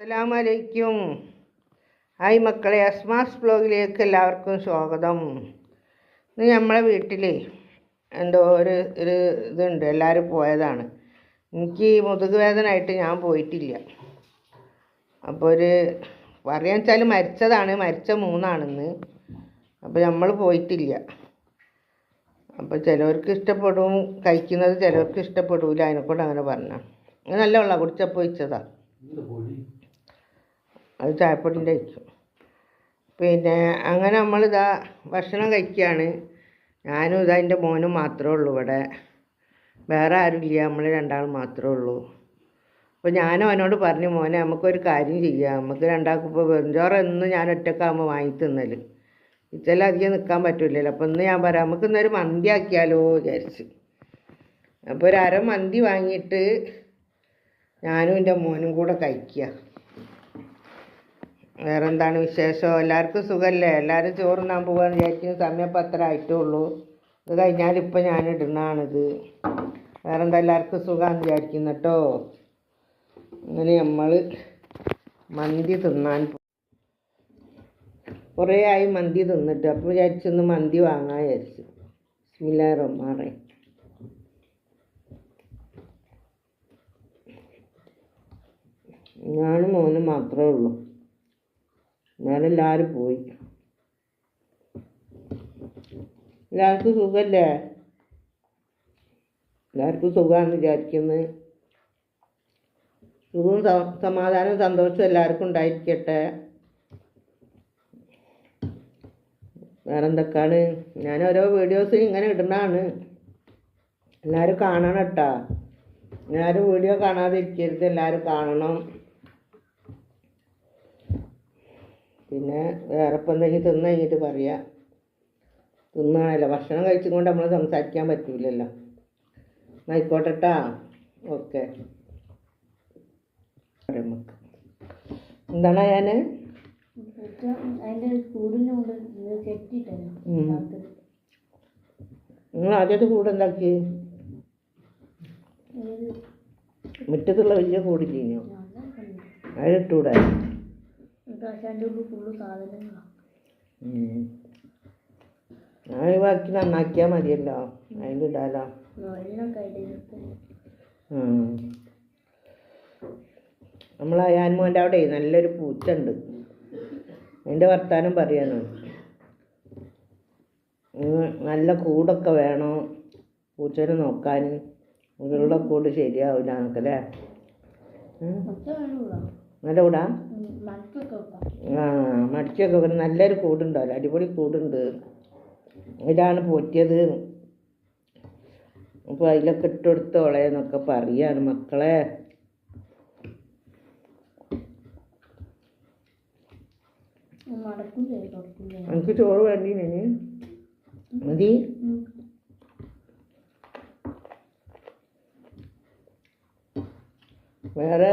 അസ്സലാമലൈക്കും. ഹായ് മക്കളെ അസ്മാസ് ബ്ലോഗിലേക്ക് എല്ലാവർക്കും സ്വാഗതം. ഇന്ന് നമ്മളെ വീട്ടിൽ എന്തോ ഒരു ഒരു ഇതുണ്ട് എല്ലാവരും പോയതാണ്. എനിക്ക് മുതുക് വേദനയായിട്ട് ഞാൻ പോയിട്ടില്ല. അപ്പോൾ ഒരു പറയാന്ന് വെച്ചാൽ മരിച്ചതാണ് മരിച്ച മൂന്നാണെന്ന്. അപ്പോൾ നമ്മൾ പോയിട്ടില്ല. അപ്പോൾ ചിലവർക്ക് ഇഷ്ടപ്പെടും കഴിക്കുന്നത് ചിലവർക്ക് ഇഷ്ടപ്പെടില്ല അതിനെക്കൊണ്ട് അങ്ങനെ പറഞ്ഞ നല്ല വെള്ളം കുടിച്ചപ്പോൾ വെച്ചതാ അത് ചായപ്പൊടിന്റെ കഴിക്കും പിന്നെ അങ്ങനെ നമ്മളിതാ ഭക്ഷണം കഴിക്കുകയാണ് ഞാനും ഇതാ എന്റെ മോനും മാത്രമേ ഉള്ളൂ ഇവിടെ. വേറെ ആരുമില്ല. നമ്മൾ രണ്ടാളും മാത്രമേ ഉള്ളൂ. അപ്പോൾ ഞാനും അവനോട് പറഞ്ഞു മോനെ നമുക്കൊരു കാര്യം ചെയ്യാം. നമുക്ക് രണ്ടാൾക്കും ഇപ്പോൾ വെഞ്ചോറ് എന്ന് ഞാൻ ഒറ്റക്കാകുമ്പോൾ വാങ്ങി തിന്നൽ ഇച്ചല അധികം നിൽക്കാൻ പറ്റില്ലല്ലോ അപ്പോൾ ഇന്ന് ഞാൻ പറയാം നമുക്ക് ഇന്നൊരു മന്തി ആക്കിയാലോ? വിചാരിച്ച്. അപ്പോൾ ഒരു അര മന്തി വാങ്ങിയിട്ട് ഞാനും എന്റെ മോനും കൂടെ കഴിക്കുക വേറെ എന്താണ് വിശേഷം? എല്ലാവർക്കും സുഖമല്ലേ എല്ലാവരും ചോറുണ്ണാൻ പോകാൻ വിചാരിക്കുന്ന. സമയം ഇപ്പം അത്ര ആയിട്ടേ ഉള്ളൂ ഇത് കഴിഞ്ഞാൽ ഇപ്പം ഞാൻ ഇടുന്നതാണിത്. വേറെ എന്താ എല്ലാവർക്കും സുഖമാണെന്ന് വിചാരിക്കുന്നു കേട്ടോ. അങ്ങനെ നമ്മൾ മന്തി തിന്നാൻ കുറേ ആയി മന്തി തിന്നിട്ട്. അപ്പോൾ വിചാരിച്ചൊന്ന് മന്തി വാങ്ങാൻ വിചാരിച്ചു. ബിസ്മില്ലാ റഹ്മാറേ ഞാനും മോനും മാത്രമേ ഉള്ളൂ. വേറെ എല്ലാവരും പോയി. എല്ലാവർക്കും സുഖല്ലേ? എല്ലാവർക്കും സുഖമാണെന്ന് വിചാരിക്കുന്നത് സുഖവും സമാധാനവും സന്തോഷവും എല്ലാവർക്കും ഉണ്ടായിരിക്കട്ടെ. വേറെ എന്തൊക്കെയാണ് ഞാൻ ഓരോ വീഡിയോസ് ഇങ്ങനെ ഇടുന്നതാണ്. എല്ലാവരും കാണണം കേട്ടോ. എല്ലാവരും വീഡിയോ കാണാതിരിക്കരുത്. എല്ലാവരും കാണണം. പിന്നെ വേറെ ഇപ്പം എന്തെങ്കിലും തിന്ന് കഴിഞ്ഞിട്ട് പറയാം. തിന്നാണല്ലോ. ഭക്ഷണം കഴിച്ചുകൊണ്ട് നമ്മൾ സംസാരിക്കാൻ പറ്റില്ലല്ലോ എന്നാ ആയിക്കോട്ടെ ട്ടാ ഓക്കെ. എന്താണ് ഞാൻ. നിങ്ങൾ ആദ്യത്തെ കൂടെ എന്താക്കി? മുറ്റത്തുള്ള വലിയ കൂടില്ലീനോ? അതിലിട്ടൂടെ അതിന്റെ ഉള്ളിൽ ഫുള്ള് സാധനങ്ങളാണ് നന്നാക്കിയാൽ മതിയല്ലോ. അതിലിടാലോ വെള്ളം കയ്യിലെടുത്ത് നമ്മൾ അയാൻമോന്റെ അവിടെ നല്ലൊരു പൂച്ച ഉണ്ട് അതിന്റെ വർത്താനം പറയാനോ നല്ല കൂടൊക്കെ വേണോ പൂച്ചനെ നോക്കാൻ. ഇവരുടെ കൂട് ശരിയാവില്ല നമുക്കല്ലേ അല്ലേ? നല്ല കൂടാ? ആ മടിച്ചൊക്കെ വെക്കണം. നല്ലൊരു കൂടുണ്ടല്ലോ അടിപൊളി കൂടുണ്ട്. ഇതാണ് പോറ്റിയത്. അപ്പോൾ അതിലൊക്കെ ഇട്ടുകൊടുത്തോളെ എന്നൊക്കെ പറയാണ് മക്കളെ. എനിക്ക് ചോറ് വേണ്ടി മതി. വേറെ